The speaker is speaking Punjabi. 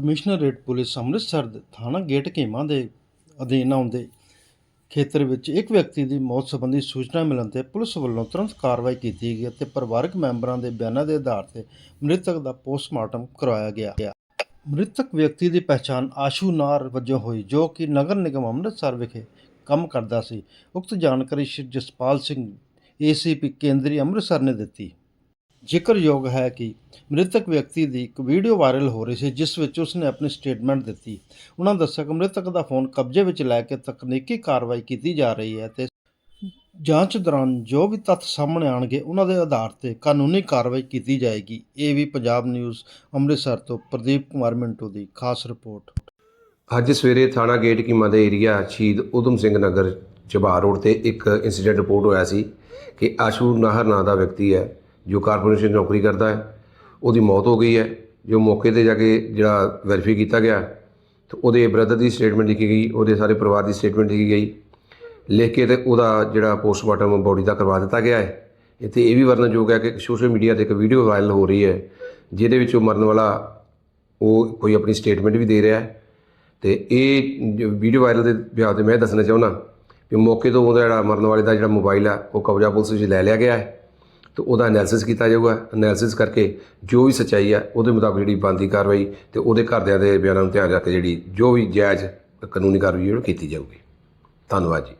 ਕਮਿਸ਼ਨਰੇਟ ਪੁਲਿਸ ਅੰਮ੍ਰਿਤਸਰ ਥਾਣਾ ਗੇਟ ਕੀਮਾ ਦੇ ਅਧੀਨ ਆਉਂਦੇ ਖੇਤਰ ਵਿੱਚ ਇੱਕ ਵਿਅਕਤੀ ਦੀ ਮੌਤ ਸੰਬੰਧੀ ਸੂਚਨਾ ਮਿਲਣ ਤੇ ਪੁਲਿਸ ਵੱਲੋਂ ਤੁਰੰਤ ਕਾਰਵਾਈ ਕੀਤੀ ਗਈ ਅਤੇ ਪਰਿਵਾਰਕ ਮੈਂਬਰਾਂ ਦੇ ਬਿਆਨਾਂ ਦੇ ਆਧਾਰ ਤੇ ਮ੍ਰਿਤਕ ਦਾ ਪੋਸਟਮਾਰਟਮ ਕਰਵਾਇਆ ਗਿਆ। ਮ੍ਰਿਤਕ ਵਿਅਕਤੀ ਦੀ ਪਛਾਣ ਆਸ਼ੂ ਨਾਰ ਵਜੋਂ ਹੋਈ, ਜੋ ਕਿ ਨਗਰ ਨਿਗਮ ਅੰਮ੍ਰਿਤਸਰ ਵਿਖੇ ਕੰਮ ਕਰਦਾ ਸੀ। ਉਕਤ ਜਾਣਕਾਰੀ ਸ਼੍ਰੀ ਜਸਪਾਲ ਸਿੰਘ, ਏਸੀਪੀ ਕੇਂਦਰੀ ਅੰਮ੍ਰਿਤਸਰ ਨੇ ਦਿੱਤੀ। ਜ਼ਿਕਰਯੋਗ ਹੈ ਕਿ ਮ੍ਰਿਤਕ ਵਿਅਕਤੀ ਦੀ ਇੱਕ ਵੀਡੀਓ ਵਾਇਰਲ ਹੋ ਰਹੀ ਸੀ, ਜਿਸ ਵਿੱਚ ਉਸਨੇ ਆਪਣੀ ਸਟੇਟਮੈਂਟ ਦਿੱਤੀ। ਉਹਨਾਂ ਦੱਸਿਆ ਕਿ ਮ੍ਰਿਤਕ ਦਾ ਫੋਨ ਕਬਜ਼ੇ ਵਿੱਚ ਲੈ ਕੇ ਤਕਨੀਕੀ ਕਾਰਵਾਈ ਕੀਤੀ ਜਾ ਰਹੀ ਹੈ ਤੇ ਜਾਂਚ ਦੌਰਾਨ ਜੋ ਵੀ ਤੱਥ ਸਾਹਮਣੇ ਆਣਗੇ ਉਹਨਾਂ ਦੇ ਆਧਾਰ ਤੇ ਕਾਨੂੰਨੀ ਕਾਰਵਾਈ ਕੀਤੀ ਜਾਏਗੀ। ਇਹ ਵੀ ਪੰਜਾਬ ਨਿਊਜ਼, ਅੰਮ੍ਰਿਤਸਰ ਤੋਂ ਪ੍ਰਦੀਪ ਕੁਮਾਰ ਮਿੰਟੂ ਦੀ ਖਾਸ ਰਿਪੋਰਟ। ਅੱਜ ਸਵੇਰੇ ਥਾਣਾ ਗੇਟ ਕੀਮਾ ਦੇ ਏਰੀਆ ਸ਼ਹੀਦ ਉਦਮ ਸਿੰਘ ਨਗਰ ਚਬਾਰ ਰੋਡ ਤੇ ਇੱਕ ਇਨਸੀਡੈਂਟ ਰਿਪੋਰਟ ਹੋਇਆ ਸੀ ਕਿ ਆਸ਼ੂ ਨਾਹਰ ਨਾਂ ਦਾ ਵਿਅਕਤੀ ਹੈ। ਜੋ ਕਾਰਪੋਰੇਸ਼ਨ 'ਚ ਨੌਕਰੀ ਕਰਦਾ ਹੈ, ਉਹਦੀ ਮੌਤ ਹੋ ਗਈ ਹੈ। ਜੋ ਮੌਕੇ ਤੇ ਜਾ ਕੇ ਜਿਹੜਾ ਵੈਰੀਫਾਈ ਕੀਤਾ ਗਿਆ, ਤੇ ਉਹਦੇ ਬ੍ਰਦਰ ਦੀ ਸਟੇਟਮੈਂਟ ਲਿਖੀ ਗਈ, ਉਹਦੇ ਸਾਰੇ ਪਰਿਵਾਰ ਦੀ ਸਟੇਟਮੈਂਟ ਲਿਖੀ ਗਈ। ਲਿਖ ਕੇ ਤੇ ਉਹਦਾ ਜਿਹੜਾ ਪੋਸਟਮਾਰਟਮ ਬੋਡੀ ਦਾ ਕਰਵਾ ਦਿੱਤਾ ਗਿਆ ਹੈ। ਇੱਥੇ ਇਹ ਵੀ ਵਰਣਨਯੋਗ ਹੈ ਕਿ ਸੋਸ਼ਲ ਮੀਡੀਆ ਤੇ ਇੱਕ ਵੀਡੀਓ ਵਾਇਰਲ ਹੋ ਰਹੀ ਹੈ, ਜਿਹਦੇ ਵਿੱਚ ਉਹ ਮਰਨ ਵਾਲਾ ਉਹ ਕੋਈ ਆਪਣੀ ਸਟੇਟਮੈਂਟ ਵੀ ਦੇ ਰਿਹਾ ਹੈ। ਤੇ ਇਹ ਵੀਡੀਓ ਵਾਇਰਲ ਦੇ ਵਿਆਹ ਤੇ ਮੈਂ ਦੱਸਣਾ ਚਾਹੁੰਦਾ ਕਿ ਮੌਕੇ ਤੋਂ ਉਹਦਾ ਜਿਹੜਾ ਮਰਨ ਵਾਲੇ ਦਾ ਜਿਹੜਾ ਮੋਬਾਈਲ ਆ, ਉਹ ਕਬਜ਼ਾ ਪੁਲਿਸ ਵਿੱਚ ਲੈ ਲਿਆ ਗਿਆ ਹੈ। ਤੇ ਉਹਦਾ ਐਨਾਲਿਸਿਸ ਕੀਤਾ ਜਾਊਗਾ। ਐਨਾਲਿਸਿਸ ਕਰਕੇ ਜੋ ਵੀ ਸੱਚਾਈ ਹੈ ਉਹਦੇ ਮੁਤਾਬਕ ਜਿਹੜੀ ਬਣਦੀ ਕਾਰਵਾਈ ਤੇ ਉਹਦੇ ਘਰਦਿਆਂ ਦੇ ਬਿਆਨਾਂ ਨੂੰ ਧਿਆਨ ਰੱਖ ਕੇ ਜਿਹੜੀ ਜੋ ਵੀ ਜਾਇਜ਼ ਕਾਨੂੰਨੀ ਕਾਰਵਾਈ ਉਹ ਕੀਤੀ ਜਾਊਗੀ। ਧੰਨਵਾਦ ਜੀ।